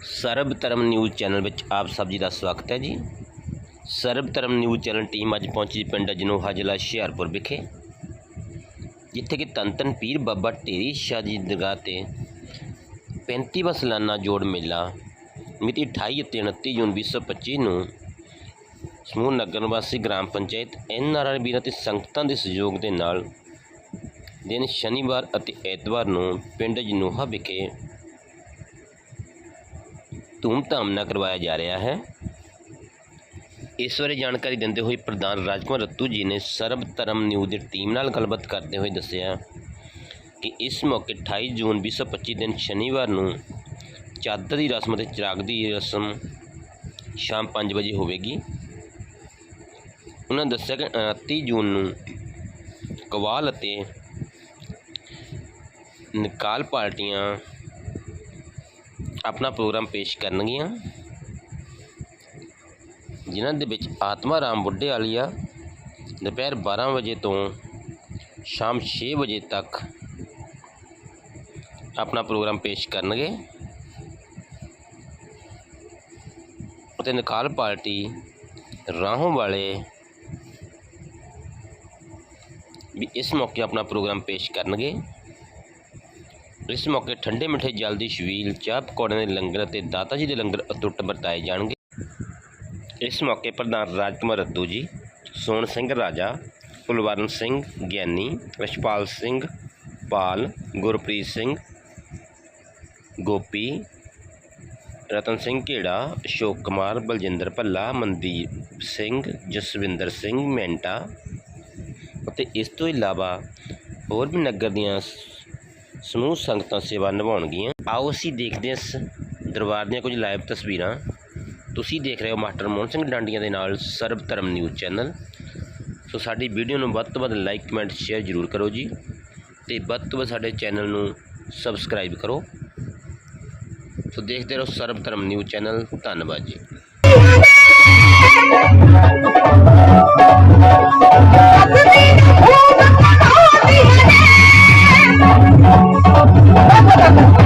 ਸਰਬ ਧਰਮ news channel ਵਿੱਚ ਆਪ ਸਭ ਜੀ ਦਾ ਸਵਾਗਤ ਹੈ ਜੀ। ਸਰਬ ਧਰਮ ਨਿਊਜ਼ ਚੈਨਲ ਟੀਮ ਅੱਜ ਪਹੁੰਚੀ ਪਿੰਡ ਅਜਨੋਹਾ ਜ਼ਿਲ੍ਹਾ ਹੁਸ਼ਿਆਰਪੁਰ ਵਿਖੇ, ਜਿੱਥੇ ਕਿ ਧੰਨ ਧੰਨ ਪੀਰ ਬਾਬਾ ਢੇਰੀ ਸ਼ਾਹ ਜੀ ਦੀ ਦਰਗਾਹ ਤੇ 35ਵਾਂ ਸਾਲਾਨਾ ਜੋੜ ਮੇਲਾ ਮਿਤੀ 28 ਅਤੇ 29 ਜੂਨ 2025 ਨੂੰ ਸਮੂਹ ਨਗਰ ਨਿਵਾਸੀ ਗ੍ਰਾਮ ਪੰਚਾਇਤ ਐਨ ਆਰ ਆਰ ਵੀਰਾਂ ਤੇ ਸੰਗਤਾਂ ਦੇ ਸਹਿਯੋਗ ਦੇ ਨਾਲ ਦਿਨ ਸ਼ਨੀਵਾਰ ਅਤੇ ਐਤਵਾਰ ਨੂੰ ਪਿੰਡ ਜਨੋਹਾ ਵਿਖੇ ਧੂਮਧਾਮ ਨਾਲ ਕਰਵਾਇਆ ਜਾ ਰਿਹਾ ਹੈ। ਇਸ ਬਾਰੇ ਜਾਣਕਾਰੀ ਦਿੰਦੇ ਹੋਏ ਪ੍ਰਧਾਨ ਰਾਜਕੁਮਾਰ ਰੱਤੂ ਜੀ ਨੇ ਸਰਬ ਧਰਮ ਨਿਊਜ਼ ਦੀ ਟੀਮ ਨਾਲ ਗੱਲਬਾਤ ਕਰਦੇ ਹੋਏ ਦੱਸਿਆ ਕਿ ਇਸ ਮੌਕੇ 28 ਜੂਨ 2025 ਦਿਨ ਸ਼ਨੀਵਾਰ ਨੂੰ ਚਾਦਰ ਦੀ ਰਸਮ ਅਤੇ ਚਿਰਾਗ ਦੀ ਰਸਮ ਸ਼ਾਮ 5 ਵਜੇ ਹੋਵੇਗੀ। ਉਹਨਾਂ ਦੱਸਿਆ ਕਿ 29 ਜੂਨ ਨੂੰ ਕਵਾਲ ਅਤੇ ਨਿਕਾਲ ਪਾਰਟੀਆਂ ਆਪਣਾ ਪ੍ਰੋਗਰਾਮ ਪੇਸ਼ ਕਰਨਗੀਆਂ। ਜਿਨ੍ਹਾਂ ਦੇ ਵਿੱਚ ਆਤਮਾ ਰਾਮ ਬੁੱਢੇ ਵਾਲੀਆ ਦੁਪਹਿਰ 12 ਵਜੇ ਤੋਂ ਸ਼ਾਮ 6 ਵਜੇ ਤੱਕ ਆਪਣਾ ਪ੍ਰੋਗਰਾਮ ਪੇਸ਼ ਕਰਨਗੇ। ਅਤੇ ਨਿਕਾਲ ਪਾਰਟੀ ਰਾਹੋਂ ਵਾਲੇ ਵੀ ਇਸ ਮੌਕੇ ਆਪਣਾ ਪ੍ਰੋਗਰਾਮ ਪੇਸ਼ ਕਰਨਗੇ। ਇਸ ਮੌਕੇ ਠੰਡੇ ਮਿੱਠੇ ਜਲ ਦੀ ਛਬੀਲ, ਚਾਹ ਪਕੌੜਿਆਂ ਦੇ ਲੰਗਰ ਅਤੇ ਦਾਤਾ ਜੀ ਦੇ ਲੰਗਰ ਅਟੁੱਟ ਵਰਤਾਏ ਜਾਣਗੇ। ਇਸ ਮੌਕੇ ਪ੍ਰਧਾਨ ਰਾਜਕੁਮਾਰ ਰੱਦੂ ਜੀ, ਸੋਹਣ ਸਿੰਘ ਰਾਜਾ, ਕੁਲਵਰਨ ਸਿੰਘ ਗਿਆਨੀ ਰਸ਼ਪਾਲ ਸਿੰਘ ਪਾਲ, ਗੁਰਪ੍ਰੀਤ ਸਿੰਘ ਗੋਪੀ, ਰਤਨ ਸਿੰਘ ਘੇੜਾ, ਅਸ਼ੋਕ ਕੁਮਾਰ, ਬਲਜਿੰਦਰ ਭੱਲਾ, ਮਨਦੀਪ ਸਿੰਘ, ਜਸਵਿੰਦਰ ਸਿੰਘ ਮੈਂਟਾ ਅਤੇ ਇਸ ਤੋਂ ਇਲਾਵਾ ਹੋਰ ਵੀ ਨਗਰ ਦੀਆਂ ਸ- ਸਮੂਹ ਸੰਗਤਾਂ ਸੇਵਾ ਨਿਭਾਉਣਗੀਆਂ। ਆਓ ਅਸੀਂ ਦੇਖਦੇ ਹਾਂ ਇਸ ਦਰਬਾਰ ਦੀਆਂ ਕੁਝ ਲਾਈਵ ਤਸਵੀਰਾਂ। ਤੁਸੀਂ ਦੇਖ ਰਹੇ ਹੋ ਮਾਸਟਰ ਮੋਹਨ ਸਿੰਘ ਡਾਂਡੀਆਂ ਦੇ ਨਾਲ ਸਰਬ ਧਰਮ ਨਿਊਜ਼ ਚੈਨਲ। ਸੋ ਸਾਡੀ ਵੀਡੀਓ ਨੂੰ ਵੱਧ ਤੋਂ ਵੱਧ ਲਾਈਕ, ਕਮੈਂਟ, ਸ਼ੇਅਰ ਜ਼ਰੂਰ ਕਰੋ ਜੀ। ਤੇ ਵੱਧ ਤੋਂ ਵੱਧ ਸਾਡੇ ਚੈਨਲ ਨੂੰ ਸਬਸਕ੍ਰਾਈਬ ਕਰੋ। ਸੋ ਦੇਖਦੇ ਰਹੋ ਸਰਬ ਧਰਮ ਨਿਊਜ਼ ਚੈਨਲ। ਧੰਨਵਾਦ ਜੀ। माता Thank you.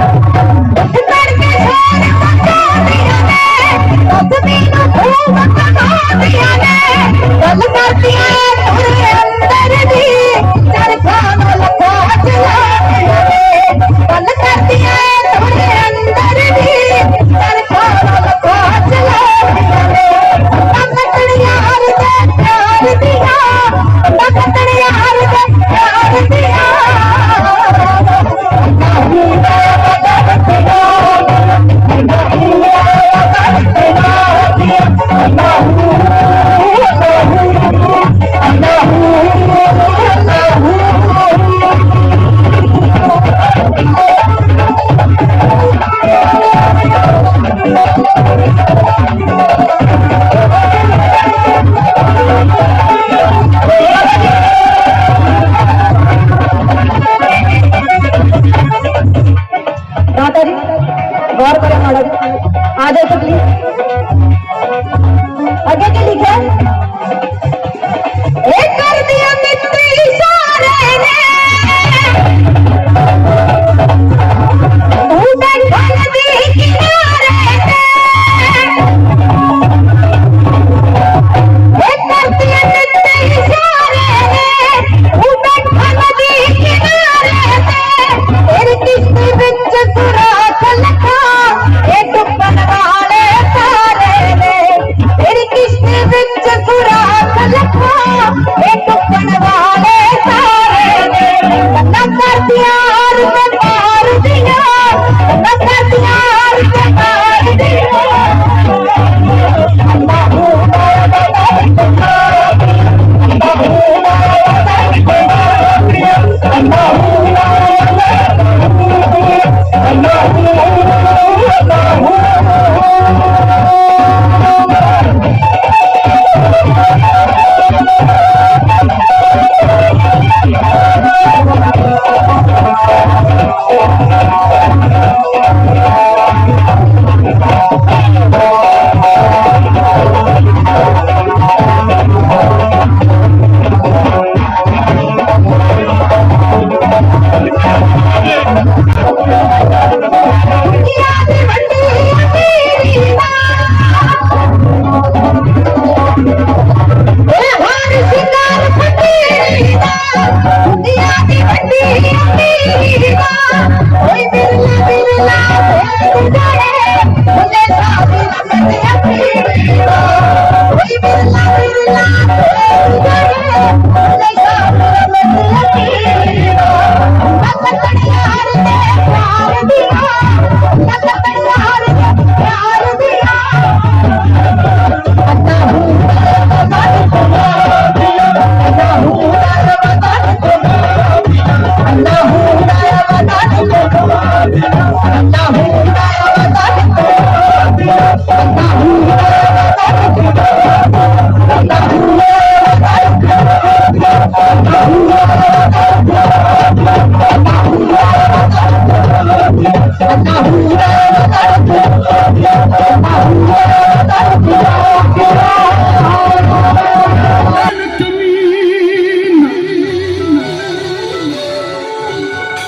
Oh, no, no, no, no.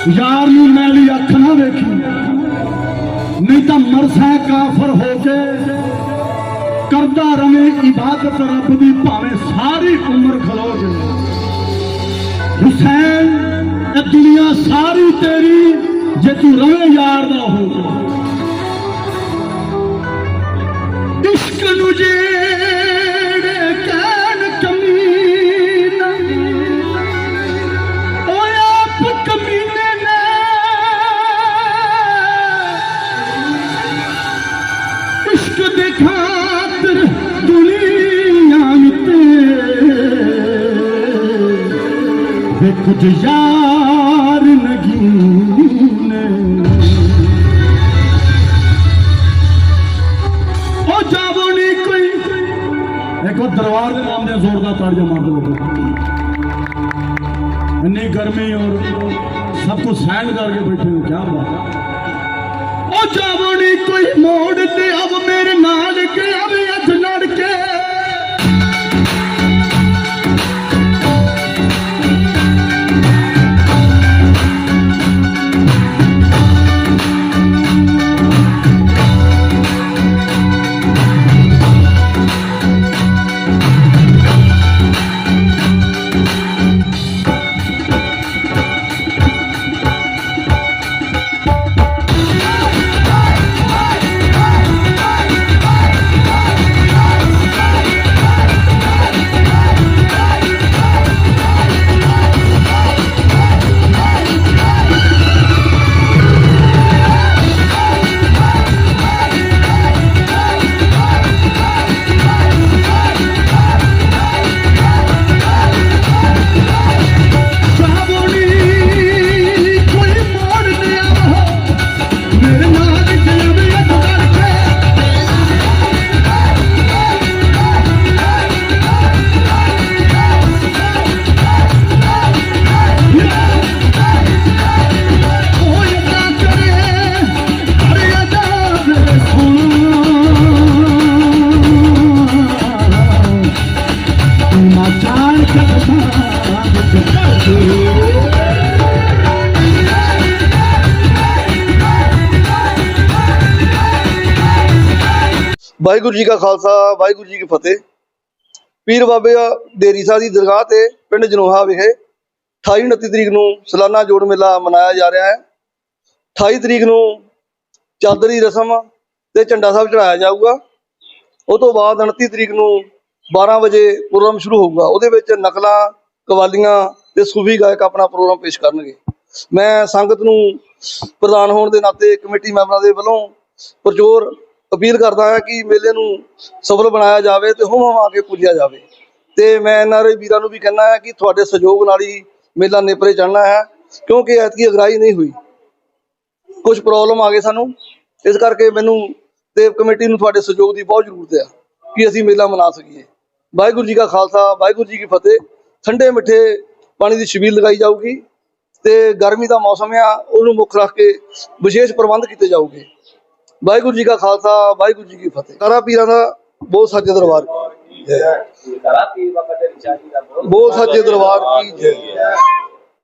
ਯਾਰ ਨੂੰ ਮੈਲੀ ਅੱਖ ਨਾ ਦੇਖੀ ਨਹੀਂ ਤਾਂ ਮਰਸਾ ਕਾਫਰ ਹੋ ਕੇ ਕਰਦਾ ਰਵੇ ਇਬਾਦਤ ਰੱਬ ਦੀ ਭਾਵੇਂ ਸਾਰੀ ਉਮਰ ਖਲੋ ਜਾਵੇ। ਹੁਸੈਨ ਇਹ ਦੁਨੀਆ ਸਾਰੀ ਤੇਰੀ ਜੇ ਤੂੰ ਰਵੇਂ ਯਾਰ ਦਾ ਹੋ ਵੇ ਯਾਰ ਨਗੀਨੇ। ਉਹ ਜਾਵੋ ਨੀ ਕੋਈ। ਇੱਕ ਵਾਰ ਦਰਬਾਰ ਦੇ ਨਾਮ ਦੇ ਜ਼ੋਰਦਾਰ ਤਾੜੀਆਂ ਮਾਰ ਦਿਓ ਇੰਨੀ ਗਰਮੀ ਔਰ ਸਭ ਕੁਝ ਸਹਿਣ ਕਰਕੇ ਬੈਠੇ ਹੋ ਕੀ ਬਾਤ। ਉਹ ਜਾਵੋ ਨੀ ਕੋਈ ਮੋੜ ਤੇ ਅਬ ਮੇਰੇ ਨਾਲ, ਕੇ ਆਵੇ ਅੱਠ ਵਾਹਿਗੁਰੂ ਜੀ ਕਾ ਖਾਲਸਾ, ਵਾਹਿਗੁਰੂ ਜੀ ਕੀ ਫਤਿਹ। ਪੀਰ ਬਾਬੇ ਡੇਰੀ ਸਾਹਿਬ ਦੀ ਦਰਗਾਹ ਤੇ ਪਿੰਡ ਜਨੋਹਾ ਵਿਖੇ 28 29 ਤਰੀਕ ਨੂੰ ਸਾਲਾਨਾ ਜੋੜ ਮੇਲਾ ਮਨਾਇਆ ਜਾ ਰਿਹਾ ਹੈ। 28 ਤਰੀਕ ਨੂੰ ਚਾਦਰੀ ਰਸਮ ਤੇ ਝੰਡਾ ਸਾਹਿਬ ਚੜਾਇਆ ਜਾਊਗਾ। ਉਹ ਤੋਂ ਬਾਅਦ 29 ਤਰੀਕ ਨੂੰ 12 ਵਜੇ ਪ੍ਰੋਗਰਾਮ ਸ਼ੁਰੂ ਹੋਊਗਾ। ਉਹਦੇ ਵਿੱਚ ਨਕਲਾਂ, ਕਵਾਲੀਆਂ ਤੇ ਸੂਫੀ ਗਾਇਕ ਆਪਣਾ ਪ੍ਰੋਗਰਾਮ ਪੇਸ਼ ਕਰਨਗੇ। ਮੈਂ ਸੰਗਤ ਨੂੰ ਪ੍ਰਧਾਨ ਹੋਣ ਦੇ ਨਾਤੇ ਕਮੇਟੀ ਮੈਂਬਰਾਂ ਦੇ ਵੱਲੋਂ ਪ੍ਰਚੋਰ ਅਪੀਲ ਕਰਦਾ ਹਾਂ ਕਿ ਮੇਲੇ ਨੂੰ ਸਫਲ ਬਣਾਇਆ ਜਾਵੇ ਤੇ ਹੁਮ ਹੁਮਾ ਕੇ ਪੂਜਿਆ ਜਾਵੇ। ਤੇ ਮੈਂ ਐਨਆਰਆਈ ਵੀਰਾਂ ਨੂੰ ਵੀ ਕਹਿਣਾ ਹੈ ਕਿ ਤੁਹਾਡੇ ਸਹਿਯੋਗ ਨਾਲ ਹੀ ਮੇਲਾ ਨੇਪਰੇ ਚੜ੍ਹਨਾ ਹੈ, ਕਿਉਂਕਿ ਐਤਕੀ ਅਗਰਾਈ ਨਹੀਂ ਹੋਈ। ਕੁਝ ਪ੍ਰੋਬਲਮ ਆ ਗਈ ਸਾਨੂੰ। ਇਸ ਕਰਕੇ ਮੈਨੂੰ ਤੇ ਕਮੇਟੀ ਨੂੰ ਤੁਹਾਡੇ ਸਹਿਯੋਗ ਦੀ ਬਹੁਤ ਜ਼ਰੂਰਤ ਹੈ ਕਿ ਅਸੀਂ ਮੇਲਾ ਮਨਾ ਸਕੀਏ। ਵਾਹਿਗੁਰੂ ਜੀ ਕਾ ਖਾਲਸਾ, ਵਾਹਿਗੁਰੂ ਜੀ ਕੀ ਫਤਿਹ। ਠੰਡੇ ਮਿੱਠੇ ਪਾਣੀ ਦੀ ਛਬੀਲ ਲਗਾਈ ਜਾਊਗੀ ਤੇ ਗਰਮੀ ਦਾ ਮੌਸਮ ਆ, ਉਹਨੂੰ ਮੁੱਖ ਰੱਖ ਕੇ ਵਿਸ਼ੇਸ਼ ਪ੍ਰਬੰਧ ਕੀਤੇ ਜਾਊਗੇ। ਵਾਹਿਗੁਰੂ ਜੀ ਕਾ ਖਾਲਸਾ ਵਾਹਿਗੁਰੂ ਜੀ ਕੀ ਫਤਿਹ। ਕਰਾ ਪੀਰਾਂ ਦਾ ਬਹੁਤ ਸੱਚੇ ਦਰਬਾਰ। ਬਹੁਤ ਸੱਚੇ ਦਰਬਾਰ। ਕੀ ਜੈ